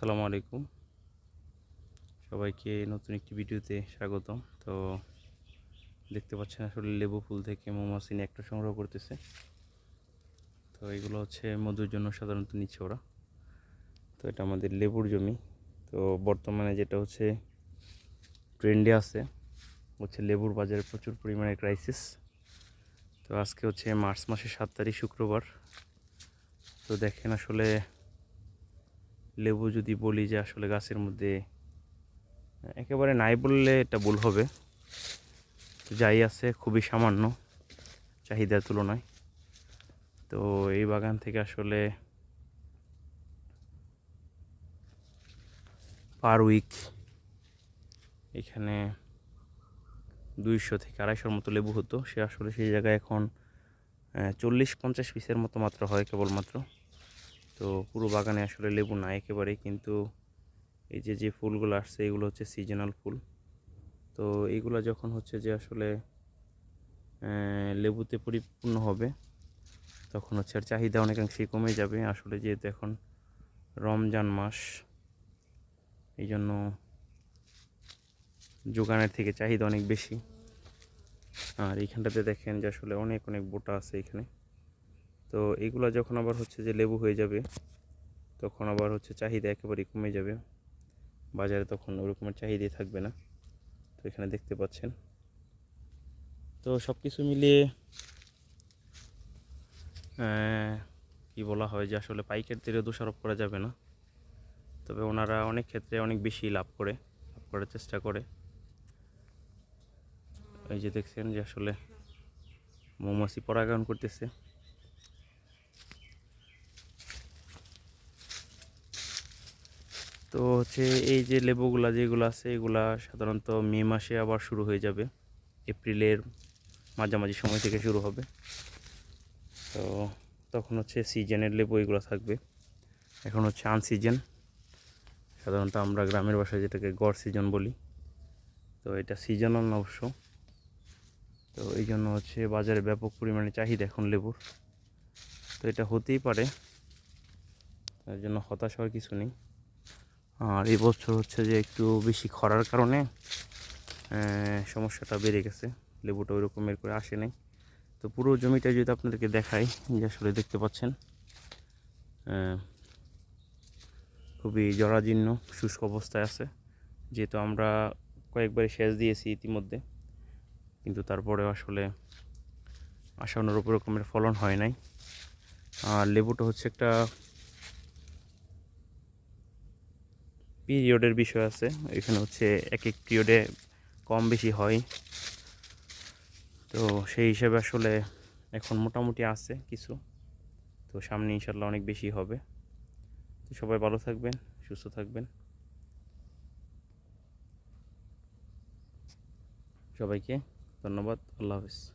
আসসালামু আলাইকুম। সবাইকে নতুন একটি ভিডিওতে স্বাগতম। তো দেখতে পাচ্ছেন আসলে লেবু ফুল থেকে মৌমাছি একটা সংগ্রহ করতেছে। তো এগুলো হচ্ছে মধুর জন্য সাধারণত নিচ্ছে ওরা তো এটা আমাদের লেবুর জমি। তো বর্তমানে যেটা হচ্ছে ট্রেন্ডে আছে, হচ্ছে লেবুর বাজারে প্রচুর পরিমাণে ক্রাইসিস তো আজকে হচ্ছে মার্চ মাসের সাত তারিখ, শুক্রবার। তো দেখেন আসলে লেবু যদি বলি যে আসলে গাছের মধ্যে, একেবারে নাই বললে এটা ভুল হবে। যাই আছে, খুবই সামান্য চাহিদার তুলনায়। তো এই বাগান থেকে আসলে পার উইক এখানে দুইশো থেকে আড়াইশোর মতো লেবু হতো। সে আসলে সেই জায়গায় এখন চল্লিশ পঞ্চাশ পিসের মতো মাত্র হয়, কেবলমাত্র। তো পুরো বাগানে আসলে লেবু না একেবারেই, কিন্তু এই যে যে ফুলগুলো আসছে, এগুলো হচ্ছে সিজনাল ফুল। তো এইগুলো যখন হচ্ছে যে আসলে লেবুতে পরিপূর্ণ হবে, তখন হচ্ছে আর চাহিদা অনেকাংশেই কমে যাবে। আসলে যেহেতু এখন রমজান মাস এই জন্য যোগানের থেকে চাহিদা অনেক বেশি। আর এইখানটাতে দেখেন যে আসলে অনেক অনেক বোটা আছে এখানে। তো এগুলো যখন আবার হচ্ছে যে লেবু হয়ে যাবে, তখন আবার হচ্ছে চাহিদা একেবারেই কমে যাবে। বাজারে তখন ওরকমের চাহিদাই থাকবে না। তো এখানে দেখতে পাচ্ছেন। তো সব কিছু মিলিয়ে কি বলা হয় যে আসলে পাইকারদেরও দোষারোপ করা যাবে না। তবে ওনারা অনেক ক্ষেত্রে অনেক বেশি লাভ করে, লাভ করার চেষ্টা করে। এই যে দেখছেন যে আসলে মৌমাছি পরাগায়ন করতেছে। তো হচ্ছে এই যে লেবুগুলা যেগুলো আছে, এগুলা সাধারণত মে মাসে আবার শুরু হয়ে যাবে। এপ্রিলের মাঝামাঝি সময় থেকে শুরু হবে। তো তখন হচ্ছে সিজনের লেবু এগুলো থাকবে। এখন হচ্ছে আনসিজন সাধারণত আমরা গ্রামের বাসায় যেটাকে গড় সিজন বলি। তো এটা সিজনাল না অবশ্য। তো এই জন্য হচ্ছে বাজারে ব্যাপক পরিমাণে চাহিদা এখন লেবুর। তো এটা হতেই পারে। তার জন্য হতাশ হওয়ার কিছু নেই। আর এবছর হচ্ছে যে একটু বেশি খরার কারণে সমস্যাটা বেড়ে গেছে। লেবুটা ওই রকমের করে আসে নাই। তো পুরো জমিটা যদি আপনাদেরকে দেখাই, যে আসলে দেখতে পাচ্ছেন খুবই জরাজীর্ণ, শুষ্ক অবস্থায় আছে। যেহেতু আমরা কয়েকবার সেচ দিয়েছি ইতিমধ্যে, কিন্তু তারপরে আসলে আশা অনুরূপ রকমের ফলন হয় নাই। আর লেবুটা হচ্ছে একটা পিরিয়ডের বিষয় আছে। এখানে হচ্ছে এক এক পিরিয়ডে কম বেশি হয়। তো সেই হিসাবে আসলে এখন মোটামুটি আছে কিছু। তো সামনে ইনশাল্লাহ অনেক বেশি হবে। তো সবাই ভালো থাকবেন, সুস্থ থাকবেন। সবাইকে ধন্যবাদ। আল্লাহ হাফিজ।